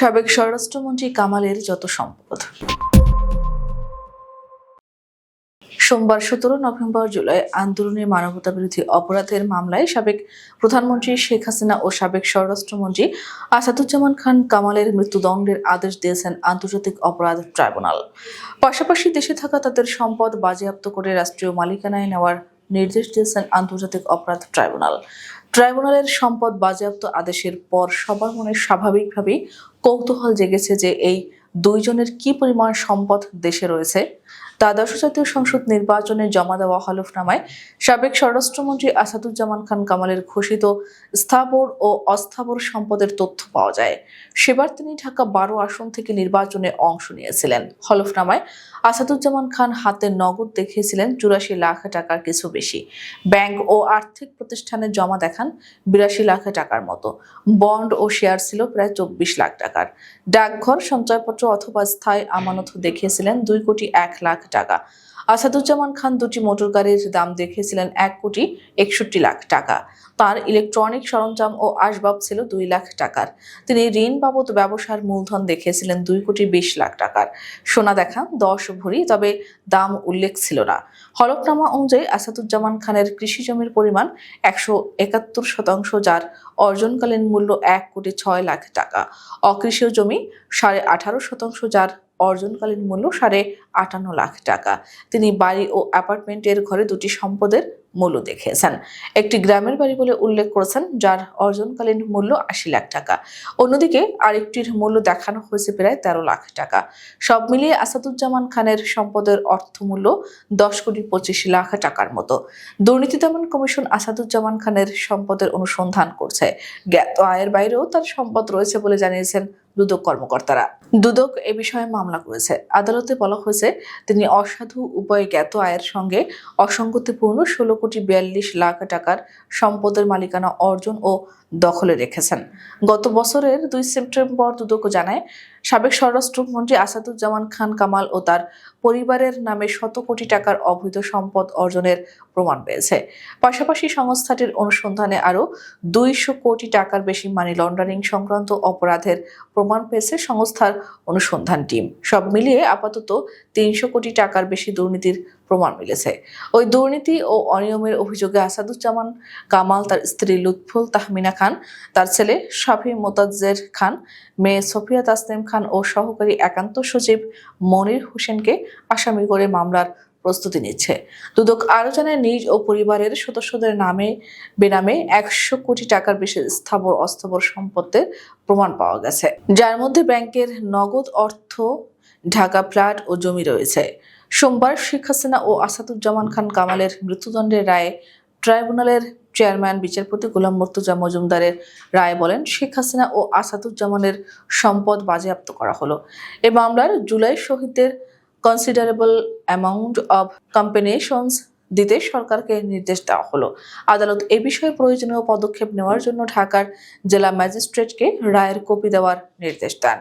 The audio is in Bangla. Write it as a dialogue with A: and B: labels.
A: সাবেক স্বরাষ্ট্রমন্ত্রী কামালের যত সম্পদ। সোমবার সতেরো নভেম্বর জুলাই আন্দোলনের মানবতা বিরোধী অপরাধের মামলায় সাবেক প্রধানমন্ত্রী শেখ হাসিনা ও সাবেক স্বরাষ্ট্রমন্ত্রী আসাদুজ্জামান খান কামালের মৃত্যুদণ্ডের আদেশ দিয়েছেন আন্তর্জাতিক অপরাধ ট্রাইব্যুনাল। পাশাপাশি দেশে থাকা তাদের সম্পদ বাজেয়াপ্ত করে রাষ্ট্রীয় মালিকানায় নেওয়ার নির্দেশ দিয়েছেন আন্তর্জাতিক অপরাধ ট্রাইব্যুনাল। ট্রাইব্যুনালের সম্পদ বাজেয়াপ্ত আদেশের পর সবার মনে স্বাভাবিকভাবেই কৌতূহল জেগেছে যে এই দুইজনের কি পরিমাণ সম্পদ দেশে রয়েছে? দ্বাদশ জাতীয় সংসদ নির্বাচনে জমা দেওয়া হলফনামায় সাবেক স্বরাষ্ট্রমন্ত্রী আসাদুজ্জামান খান কামালের ঘোষিত স্থাবর ও অস্থাবর সম্পদের তথ্য পাওয়া যায়। সেবার তিনি ঢাকা বারো আসন থেকে নির্বাচনে অংশ নিয়েছিলেন। হলফনামায় আসাদুজ্জামান খান হাতে নগদ দেখিয়েছিলেন চুরাশি লাখ টাকার কিছু বেশি। ব্যাংক ও আর্থিক প্রতিষ্ঠানে জমা দেখান বিরাশি লাখ টাকার মতো। বন্ড ও শেয়ার ছিল প্রায় চব্বিশ লাখ টাকার। ডাকঘর সঞ্চয়পত্র অথবা স্থায়ী আমানত দেখিয়েছিলেন দুই কোটি এক লাখ টাকা। আসাদুজ্জামান খান দুটি মোটর গাড়ির দাম দেখিয়েছিলেন এক কোটি একষট্টি লাখ টাকা। তার ইলেকট্রনিক সরঞ্জাম ও আসবাব ছিল দুই লাখ টাকার। তিনি ঋণ বাবদ ব্যবসার মূলধন দেখিয়েছিলেন দুই কোটি বিশ লাখ টাকার। সোনা দেখা, দশ ভরি, তবে দাম উল্লেখ ছিল না। হলফনামা অনুযায়ী আসাদুজ্জামান খানের কৃষি জমির পরিমাণ একশো একাত্তর শতাংশ, যার অর্জনকালীন মূল্য এক কোটি ছয় লাখ টাকা। অকৃষিয় জমি সাড়ে আঠারো শতাংশ, যার অর্জনকালীন মূল্য সাড়ে আটান্ন লাখ টাকা। তিনি বাড়ি ও অ্যাপার্টমেন্টের ঘরে দুটি সম্পদের মূল্য দেখিয়েছেন। একটি গ্রামের বাড়ি বলে উল্লেখ করেছেন, যার অর্জনকালীন মূল্য আশি লাখ টাকা। অন্যদিকে আরেকটির মূল্য দেখানো হয়েছে প্রায় তেরো লাখ টাকা। সব মিলিয়ে আসাদুজ্জামান খানের সম্পদের অর্থমূল্য দশ কোটি পঁচিশ লাখ টাকার মতো। দুর্নীতি দমন কমিশন আসাদুজ্জামান খানের সম্পদের অনুসন্ধান করছে। জ্ঞাত আয়ের বাইরেও তার সম্পদ রয়েছে বলে জানিয়েছেন দুদক কর্মকর্তারা। দুদক এ বিষয়ে মামলা করেছে। আদালতে বলা হয়েছে, তিনি অসাধু উপায়ে জ্ঞাত আয়ের সঙ্গে অসঙ্গতিপূর্ণ ষোলো কোটি বিয়াল্লিশ লাখ টাকার সম্পদের মালিকানা অর্জন ও দখলে রেখেছেন। গত বছরের দুই সেপ্টেম্বর দুদক জানায় সাবেক স্বরাষ্ট্রমন্ত্রী আসাদুজ্জামান খান কামাল ও তার পরিবারের নামে শত কোটি টাকার অবৈধ সম্পদ অর্জনের প্রমাণ পেয়েছে। পাশাপাশি সংস্থাটির অনুসন্ধানে আরও দুইশো কোটি টাকার বেশি মানি লন্ডারিং সংক্রান্ত অপরাধের প্রমাণ পেয়েছে সংস্থার অনুসন্ধান টিম। সব মিলিয়ে আপাতত তিনশো কোটি টাকার বেশি দুর্নীতির প্রমাণ মিলেছে। ওই দুর্নীতি ও অনিয়মের অভিযোগে আসাদুজ্জামান কামাল, তার স্ত্রী লুৎফুল তাহমিনা খান, তার ছেলে শাফি মোতাজ্জের খান, মেয়ে সফিয়া তাসনিম খান ও সহকারী একান্ত সচিব মনির হোসেনকে আসামি করে মামলার প্রস্তুতি নিচ্ছে। দুদক আরও জানায় নিজ ও পরিবারের সদস্যদের নামে, বেনামে একশো কোটি টাকার বেশি স্থাবর অস্থাবর সম্পত্তির প্রমাণ পাওয়া গেছে। যার মধ্যে ব্যাংকের নগদ অর্থ, ঢাকা ফ্ল্যাট ও জমি রয়েছে। সোমবার শেখ হাসিনা ও আসাদুজ্জামান খান কামালের মৃত্যুদণ্ডের রায়ে ট্রাইব্যুনালের চেয়ারম্যান, বিচারপতি গোলাম মর্তুজা মজুমদারের রায় বলেন, শেখ হাসিনা ও আসাদুজ্জামানের সম্পদ বাজেয়াপ্ত করা হলো। এ মামলার জুলাই শহীদদের কনসিডারেবল অ্যামাউন্ট অব কম্পেনেশনস দিতে সরকারকে নির্দেশ দেওয়া হলো। আদালত এ বিষয়ে প্রয়োজনীয় পদক্ষেপ নেওয়ার জন্য ঢাকার জেলা ম্যাজিস্ট্রেটকে রায়ের কপি দেওয়ার নির্দেশ দেন।